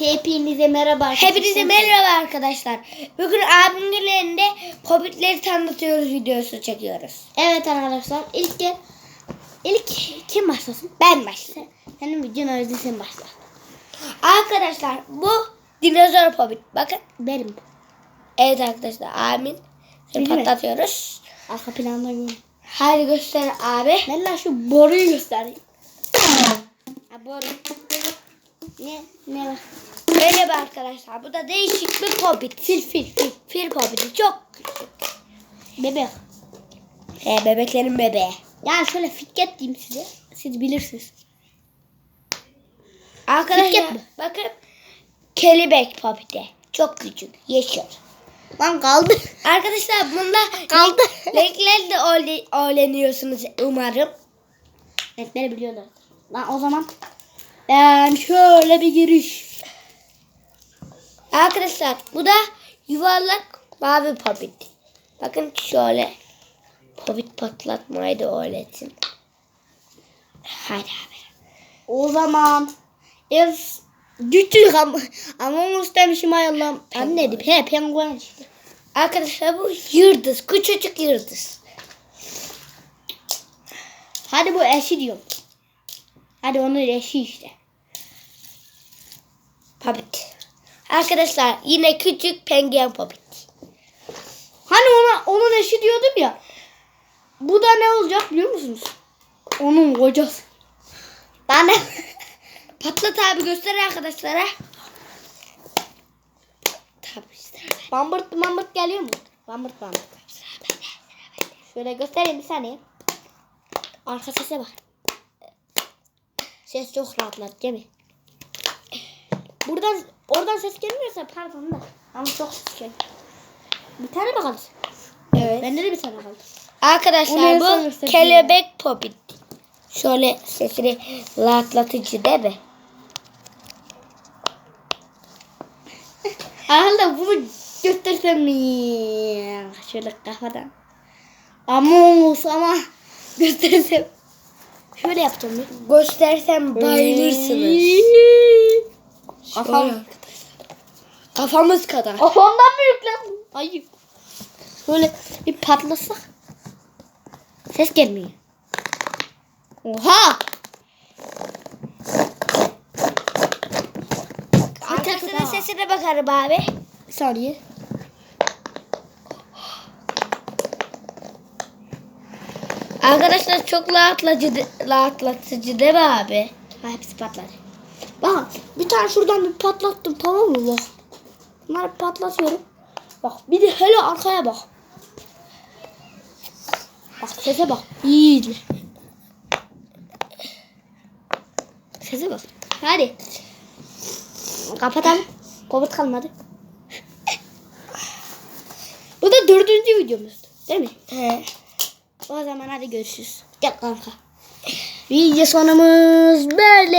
Hepinize merhaba arkadaşlar. Hepinize merhaba arkadaşlar. Bugün abimin elinde Hobbitleri tanıtıyoruz videosu çekiyoruz. Evet arkadaşlar ilk. İlk kim başlasın? Ben başlayayım. Senin videon yüzden sen başla. Arkadaşlar bu dinozor Hobbit. Bakın. Benim. Evet arkadaşlar abimin patlatıyoruz. Arka planda görüyorum. Hadi göster abi. Ben de şu boruyu göstereyim. ha boru. Ne? Ne var? Merhaba arkadaşlar. Bu da değişik bir Hobbit. Fil fil fil. Fil Hobbit'i çok küçük. Bebek. He, bebeklerin bebeği. Yani şöyle fitket diyeyim size. Siz bilirsiniz. Arkadaşlar Fitket mi? bakın. Kelebek Hobbit'e. Çok küçük. Yeşil. Lan kaldı. Arkadaşlar bunda Kaldı. renklerle öyle- öğreniyorsunuz umarım. Renkleri biliyorlar. Lan o zaman ben şöyle bir giriş. Arkadaşlar bu da yuvarlak mavi popit. Bakın şöyle popit patlatmayı da öğretsin. Hadi abi. O zaman ev küçük ama ama onu istemişim ay Allah'ım. Anne dedim. He penguen işte. Arkadaşlar bu yıldız. Küçücük yıldız. Hadi bu eşi diyorum. Hadi onun eşi işte. Popit. Arkadaşlar yine küçük penguen popit. Hani ona onun eşi diyordum ya. Bu da ne olacak biliyor musunuz? Onun kocası. De Patlat abi göster arkadaşlara. Tabii işte. bambırt bambırt geliyor mu? Bambırt bambırt. Şöyle göstereyim bir saniye. Arka sese bak. Ses çok rahatlat değil mi? Buradan oradan ses gelmiyorsa pardon da. Ama çok ses geliyor. Bir tane mi kaldı? Evet. Bende de bir tane kaldı. Arkadaşlar son bu kelebek popit. Şöyle sesini rahatlatıcı değil mi? Herhalde bunu göstersem mi? Şöyle kafadan. Amus ama göstersem. Şöyle yapacağım. Göstersem bayılırsınız. Kafam. Şöyle. Kafamız kadar. Kafamdan büyük lan. Ayıp. Şöyle bir patlasak. Ses gelmiyor. Oha. Arkasının sesine bakarım abi. Bir saniye. Arkadaşlar çok rahatlatıcı, rahatlatıcı değil mi abi? Ha, hepsi patladı. Bak bir tane şuradan bir patlattım tamam mı bak. Bunları patlatıyorum. Bak bir de hele arkaya bak. Bak sese bak. İyice. Sese bak. Hadi. Kapatalım. Kapat kalmadı. Bu da dördüncü videomuz. Değil mi? He. O zaman hadi görüşürüz. Gel kanka. Video sonumuz böyle.